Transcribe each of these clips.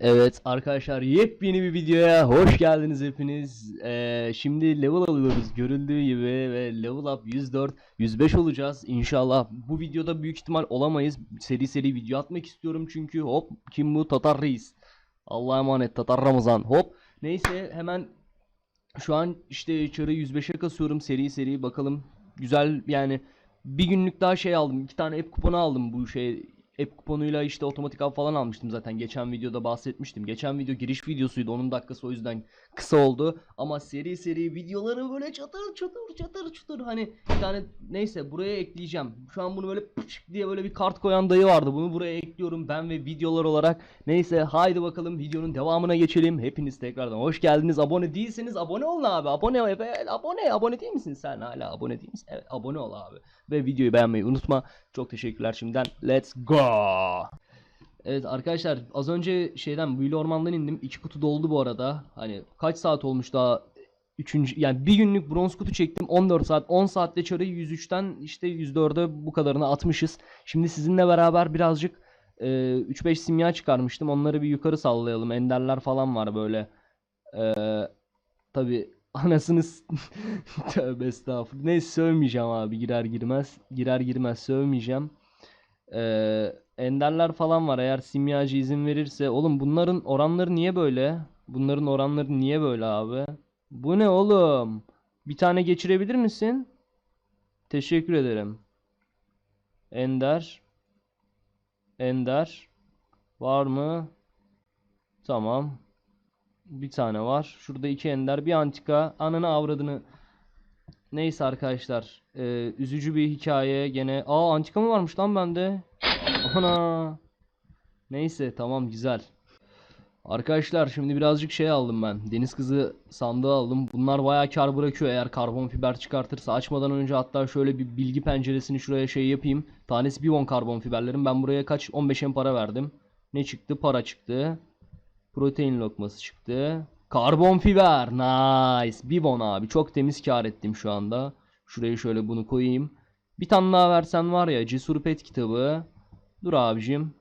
Evet arkadaşlar yepyeni bir videoya hoş geldiniz hepiniz. Ee, şimdi level alıyoruz görüldüğü gibi ve level up 104 105 olacağız inşallah. Bu videoda büyük ihtimal olamayız. Seri seri video atmak istiyorum çünkü hop kim bu Tatar Reis. Allah'a emanet Tatar Ramazan hop. Neyse hemen şu an işte çarı 105'e kasıyorum seri seri bakalım. Güzel yani bir günlük daha şey aldım. iki tane app kuponu aldım bu şey app kuponuyla işte otomatik av falan almıştım zaten. Geçen videoda bahsetmiştim. Geçen video giriş videosuydu. Onun dakikası o yüzden kısa oldu. Ama seri seri videoları böyle çatır çatır çatır çatır hani bir tane neyse buraya ekleyeceğim. Şu an bunu böyle pıçık diye böyle bir kart koyan dayı vardı. Bunu buraya ekliyorum ben ve videolar olarak. Neyse haydi bakalım videonun devamına geçelim. Hepiniz tekrardan hoş geldiniz. Abone değilseniz abone olun abi. Abone. Evet, abone. Abone değil misin sen hala? Abone değil misin? Evet abone ol abi. Ve videoyu beğenmeyi unutma. Çok teşekkürler şimdiden. Let's go. Evet arkadaşlar az önce şeyden Büyülü Orman'dan indim. İki kutu doldu bu arada. Hani kaç saat olmuş daha Üçüncü, yani bir günlük bronz kutu çektim 14 saat 10 saatte çarı 103'ten işte 104'e bu kadarını atmışız. Şimdi sizinle beraber birazcık e, 3-5 simya çıkarmıştım. Onları bir yukarı sallayalım. Enderler falan var böyle. E, tabi anasını tövbe estağfurullah. Neyse sövmeyeceğim abi girer girmez. Girer girmez sövmeyeceğim. E, enderler falan var eğer simyacı izin verirse. Oğlum bunların oranları niye böyle? Bunların oranları niye böyle abi? Bu ne oğlum? Bir tane geçirebilir misin? Teşekkür ederim. Ender. Ender. Var mı? Tamam. Bir tane var. Şurada iki ender. Bir antika. Ananı avradını. Neyse arkadaşlar. Ee, üzücü bir hikaye. Gene. Aa antika mı varmış lan bende? Ana. Neyse tamam güzel. Arkadaşlar şimdi birazcık şey aldım ben. Deniz kızı sandığı aldım. Bunlar bayağı kar bırakıyor eğer karbon fiber çıkartırsa. Açmadan önce hatta şöyle bir bilgi penceresini şuraya şey yapayım. Tanesi 1 won karbon fiberlerin. Ben buraya kaç 15 en para verdim. Ne çıktı? Para çıktı. Protein lokması çıktı. Karbon fiber. Nice. 1 won abi. Çok temiz kar ettim şu anda. Şuraya şöyle bunu koyayım. Bir tane daha versen var ya. Cesur Pet kitabı. Dur abicim.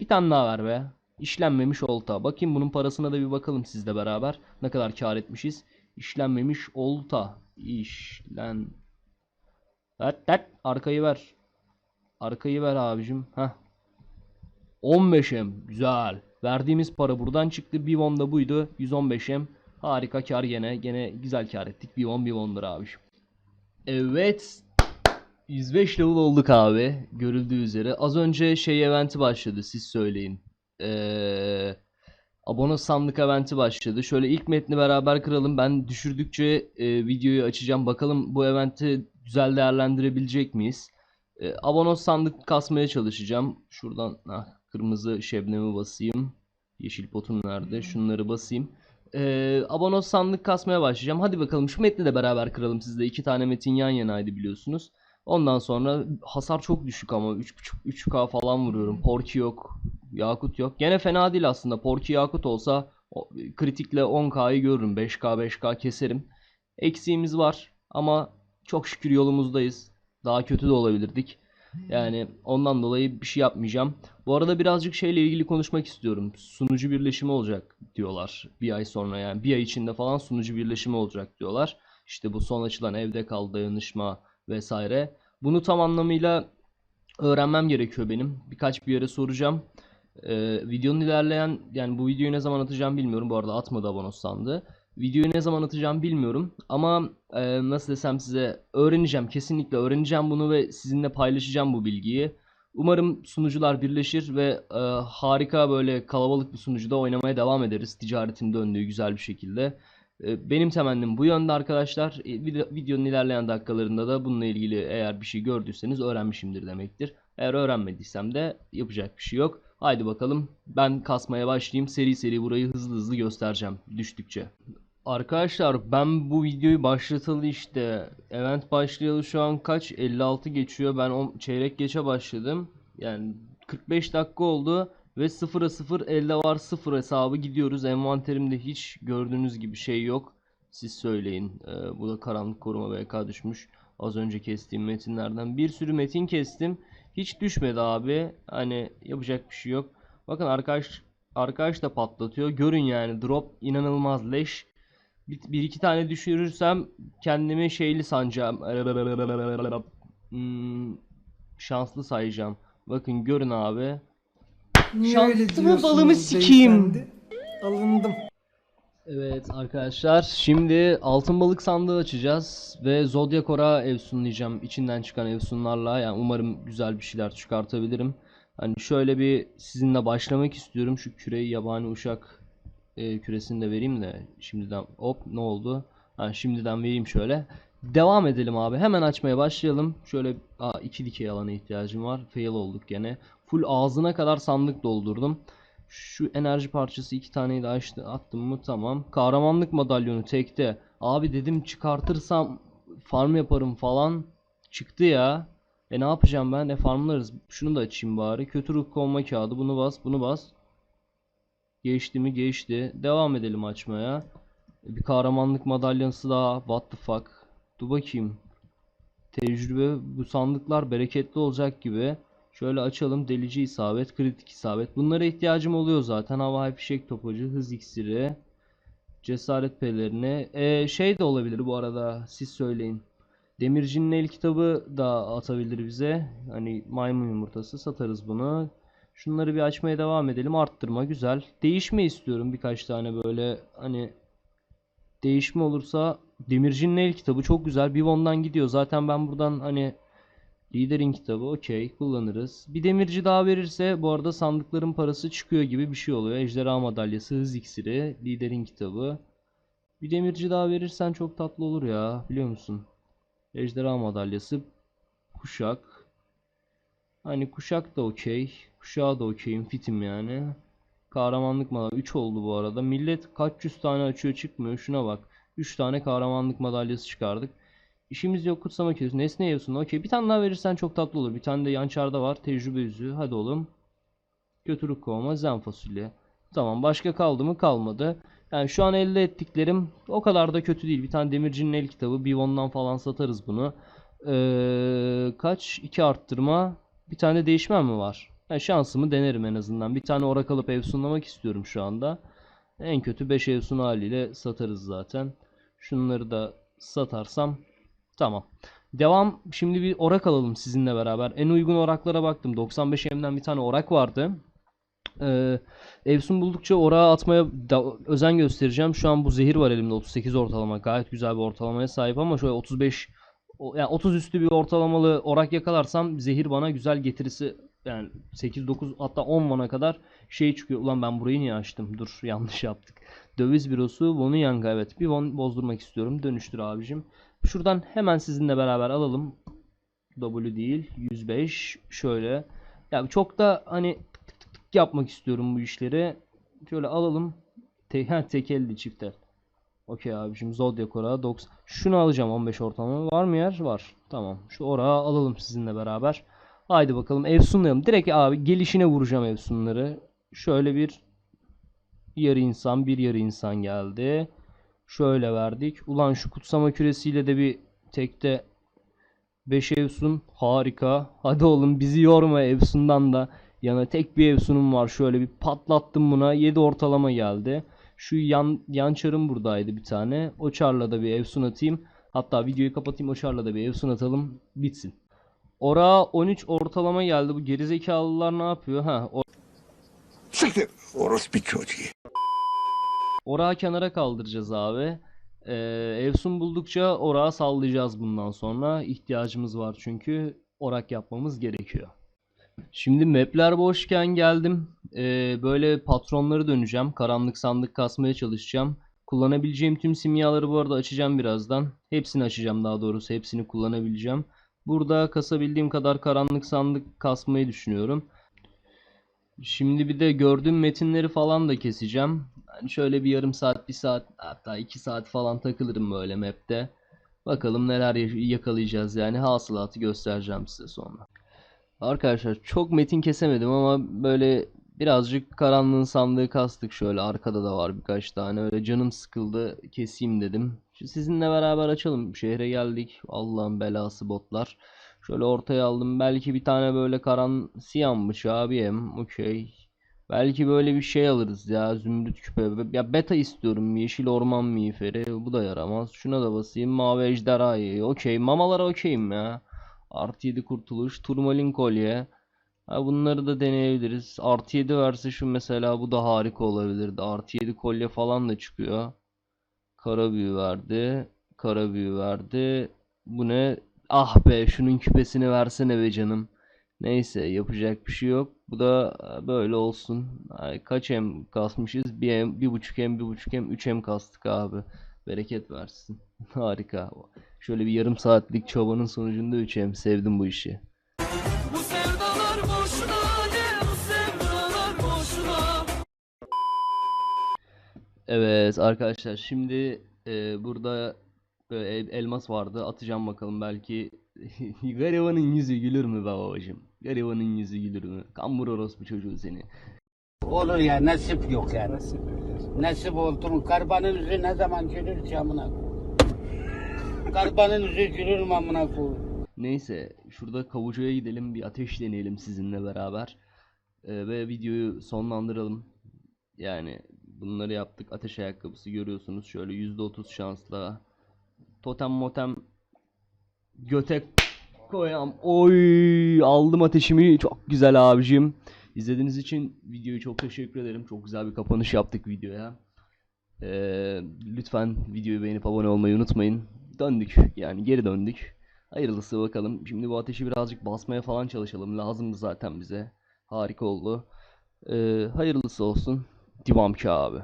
Bir tane daha ver be. İşlenmemiş olta. Bakayım bunun parasına da bir bakalım sizle beraber. Ne kadar kar etmişiz. İşlenmemiş olta. İşlen. Tat tat. Arkayı ver. Arkayı ver abicim. Heh. 15'em. Güzel. Verdiğimiz para buradan çıktı. Bir won da buydu. 115'em. Harika kar gene. Gene güzel kar ettik. Bir wondur abicim. Evet. 105 level olduk abi. Görüldüğü üzere. Az önce şey eventi başladı. Siz söyleyin. Ee, abone sandık eventi başladı. Şöyle ilk metni beraber kıralım. Ben düşürdükçe e, videoyu açacağım. Bakalım bu eventi güzel değerlendirebilecek miyiz? E, abonos sandık kasmaya çalışacağım. Şuradan ah, kırmızı şebnemi basayım. Yeşil potum nerede? Şunları basayım. E, abonos sandık kasmaya başlayacağım. Hadi bakalım şu metni de beraber kıralım. Sizde iki tane metin yan yanaydı biliyorsunuz. Ondan sonra hasar çok düşük ama 3.5 3K falan vuruyorum. Porki yok. Yakut yok. Gene fena değil aslında. Porki Yakut olsa kritikle 10K'yı görürüm. 5K 5K keserim. Eksiğimiz var ama çok şükür yolumuzdayız. Daha kötü de olabilirdik. Yani ondan dolayı bir şey yapmayacağım. Bu arada birazcık şeyle ilgili konuşmak istiyorum. Sunucu birleşimi olacak diyorlar. Bir ay sonra yani bir ay içinde falan sunucu birleşimi olacak diyorlar. İşte bu son açılan evde kal dayanışma vesaire. Bunu tam anlamıyla öğrenmem gerekiyor benim. Birkaç bir yere soracağım. Ee, videonun ilerleyen yani bu videoyu ne zaman atacağım bilmiyorum. Bu arada atmadı abonos sandı. Videoyu ne zaman atacağım bilmiyorum. Ama e, nasıl desem size öğreneceğim. Kesinlikle öğreneceğim bunu ve sizinle paylaşacağım bu bilgiyi. Umarım sunucular birleşir ve e, harika böyle kalabalık bir sunucuda oynamaya devam ederiz. Ticaretin döndüğü güzel bir şekilde. E, Benim temennim bu yönde arkadaşlar. E, video- Videonun ilerleyen dakikalarında da bununla ilgili eğer bir şey gördüyseniz öğrenmişimdir demektir. Eğer öğrenmediysem de yapacak bir şey yok. Haydi bakalım ben kasmaya başlayayım. Seri seri burayı hızlı hızlı göstereceğim düştükçe. Arkadaşlar ben bu videoyu başlatalı işte event başlayalı şu an kaç 56 geçiyor ben çeyrek geçe başladım yani 45 dakika oldu ve 0'a 0 elde var 0 hesabı gidiyoruz envanterimde hiç gördüğünüz gibi şey yok siz söyleyin Ee, bu da karanlık koruma VK düşmüş az önce kestiğim metinlerden bir sürü metin kestim hiç düşmedi abi hani yapacak bir şey yok bakın arkadaş Arkadaş da patlatıyor. Görün yani drop inanılmaz leş. Bir, bir iki tane düşürürsem kendimi şeyli sanacağım. Hmm, şanslı sayacağım. Bakın görün abi. Niye öyle diyorsunuz balımı sikeyim? beyefendi? Alındım. Evet arkadaşlar şimdi altın balık sandığı açacağız ve Zodiac Ora evsunlayacağım içinden çıkan evsunlarla yani umarım güzel bir şeyler çıkartabilirim. Hani şöyle bir sizinle başlamak istiyorum şu küreyi yabani uşak e, küresini de vereyim de şimdiden hop ne oldu? Ha, şimdiden vereyim şöyle. Devam edelim abi hemen açmaya başlayalım. Şöyle aa, iki dikey alana ihtiyacım var. Fail olduk gene. Full ağzına kadar sandık doldurdum. Şu enerji parçası iki taneyi de açtı, attım mı tamam. Kahramanlık madalyonu tekte. Abi dedim çıkartırsam farm yaparım falan. Çıktı ya. E ne yapacağım ben? E farmlarız. Şunu da açayım bari. Kötü ruh kovma kağıdı. Bunu bas, bunu bas. Geçti mi? Geçti. Devam edelim açmaya. E, Bir kahramanlık madalyası daha. What the fuck? Dur bakayım. Tecrübe. Bu sandıklar bereketli olacak gibi. Şöyle açalım. Delici isabet, kritik isabet. Bunlara ihtiyacım oluyor zaten. Havai fişek topacı, hız iksiri, cesaret pelerini. Ee, şey de olabilir bu arada. Siz söyleyin. Demircinin el kitabı da atabilir bize. Hani maymun yumurtası satarız bunu. Şunları bir açmaya devam edelim. Arttırma güzel. Değişme istiyorum birkaç tane böyle hani değişme olursa Demircinin el kitabı çok güzel. Bivon'dan gidiyor. Zaten ben buradan hani Liderin kitabı okey kullanırız. Bir demirci daha verirse bu arada sandıkların parası çıkıyor gibi bir şey oluyor. Ejderha madalyası, hız iksiri, liderin kitabı. Bir demirci daha verirsen çok tatlı olur ya biliyor musun? Ejderha madalyası, kuşak. Hani kuşak da okey. Kuşağı da okeyim fitim yani. Kahramanlık madalyası 3 oldu bu arada. Millet kaç yüz tane açıyor çıkmıyor şuna bak. 3 tane kahramanlık madalyası çıkardık. İşimiz yok kutsama köşesi. Nesne yiyorsun. Okey. Bir tane daha verirsen çok tatlı olur. Bir tane de yançarda var. Tecrübe yüzüğü. Hadi oğlum. Götürük kovma. Zen fasulye. Tamam. Başka kaldı mı? Kalmadı. Yani şu an elde ettiklerim o kadar da kötü değil. Bir tane demircinin el kitabı. Bivon'dan falan satarız bunu. Ee, kaç? 2 arttırma. Bir tane değişmem mi var? Yani şansımı denerim en azından. Bir tane orak alıp evsunlamak istiyorum şu anda. En kötü 5 evsun haliyle satarız zaten. Şunları da satarsam Tamam. Devam. Şimdi bir orak alalım sizinle beraber. En uygun oraklara baktım. 95 M'den bir tane orak vardı. Ee, Evsun buldukça orağa atmaya da- özen göstereceğim. Şu an bu zehir var elimde. 38 ortalama. Gayet güzel bir ortalamaya sahip ama şöyle 35 o- yani 30 üstü bir ortalamalı orak yakalarsam zehir bana güzel getirisi yani 8 9 hatta 10 mana kadar şey çıkıyor. Ulan ben burayı niye açtım? Dur yanlış yaptık. Döviz bürosu Wonu Yanga evet. Bir Won bozdurmak istiyorum. Dönüştür abicim. Şuradan hemen sizinle beraber alalım. W değil. 105. Şöyle. Ya çok da hani tık tık tık yapmak istiyorum bu işleri. Şöyle alalım. Te ha, tekelli çift el. Okey abicim. Zodiac orağı 90. Şunu alacağım 15 ortalama. Var mı yer? Var. Tamam. Şu orağı alalım sizinle beraber. Haydi bakalım Efsunlayalım. Direkt abi gelişine vuracağım Efsunları. Şöyle bir yarı insan bir yarı insan geldi. Şöyle verdik. Ulan şu kutsama küresiyle de bir tekte 5 Evsun. Harika. Hadi oğlum bizi yorma Evsun'dan da. Yana tek bir Evsun'um var. Şöyle bir patlattım buna. 7 ortalama geldi. Şu yan, yan çarım buradaydı bir tane. O çarla da bir Evsun atayım. Hatta videoyu kapatayım. O çarla da bir Evsun atalım. Bitsin. Ora 13 ortalama geldi. Bu gerizekalılar ne yapıyor? Ha, Siktir orospu çocuğu. Orağı kenara kaldıracağız abi. Ee, Evsun buldukça orağı sallayacağız bundan sonra. İhtiyacımız var çünkü orak yapmamız gerekiyor. Şimdi mapler boşken geldim. Ee, böyle patronları döneceğim. Karanlık sandık kasmaya çalışacağım. Kullanabileceğim tüm simyaları bu arada açacağım birazdan. Hepsini açacağım daha doğrusu. Hepsini kullanabileceğim. Burada kasabildiğim kadar karanlık sandık kasmayı düşünüyorum. Şimdi bir de gördüğüm metinleri falan da keseceğim. Yani şöyle bir yarım saat, bir saat, hatta iki saat falan takılırım böyle map'te. Bakalım neler ya- yakalayacağız yani hasılatı göstereceğim size sonra. Arkadaşlar çok metin kesemedim ama böyle birazcık karanlığın sandığı kastık şöyle arkada da var birkaç tane öyle canım sıkıldı keseyim dedim. Şu sizinle beraber açalım şehre geldik Allah'ın belası botlar. Şöyle ortaya aldım belki bir tane böyle karan siyanmış abiyem okey. Belki böyle bir şey alırız ya. Zümrüt küpe. Ya beta istiyorum. Yeşil orman miğferi. Bu da yaramaz. Şuna da basayım. Mavi ejderhayı. Okey. Mamalara okeyim ya. Artı 7 kurtuluş. Turmalin kolye. Ha, bunları da deneyebiliriz. Artı 7 verse şu mesela bu da harika olabilirdi. Artı 7 kolye falan da çıkıyor. Kara büyü verdi. Kara büyü verdi. Bu ne? Ah be şunun küpesini versene be canım. Neyse yapacak bir şey yok. Bu da e, böyle olsun. Ay, kaç M kasmışız? Bir M, bir buçuk M, bir buçuk M, 3 M kastık abi. Bereket versin. Harika. Şöyle bir yarım saatlik çabanın sonucunda 3 M. Sevdim bu işi. Bu sevdalar boşuna ne bu sevdalar boşuna Evet arkadaşlar şimdi e, burada böyle el- elmas vardı. Atacağım bakalım belki garibanın yüzü gülür mü be babacığım? Garibanın yüzü gülür mü? Kambur orospu çocuğu seni. Olur ya nasip yok yani. Nasip oldu mu? Karbanın yüzü ne zaman gülür ki amına? Karbanın yüzü gülür mü amına koyayım? Neyse şurada kavucuya gidelim bir ateş deneyelim sizinle beraber. E, ve videoyu sonlandıralım. Yani bunları yaptık. Ateş ayakkabısı görüyorsunuz. Şöyle %30 şansla. Totem motem göte koyam. Oy aldım ateşimi. Çok güzel abicim. İzlediğiniz için videoyu çok teşekkür ederim. Çok güzel bir kapanış yaptık videoya. Ee, lütfen videoyu beğenip abone olmayı unutmayın. Döndük yani geri döndük. Hayırlısı bakalım. Şimdi bu ateşi birazcık basmaya falan çalışalım. Lazımdı zaten bize. Harika oldu. Ee, hayırlısı olsun. Devam ki abi.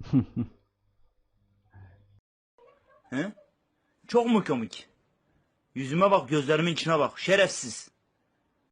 He? Çok mu komik? Yüzüme bak, gözlerimin içine bak. Şerefsiz.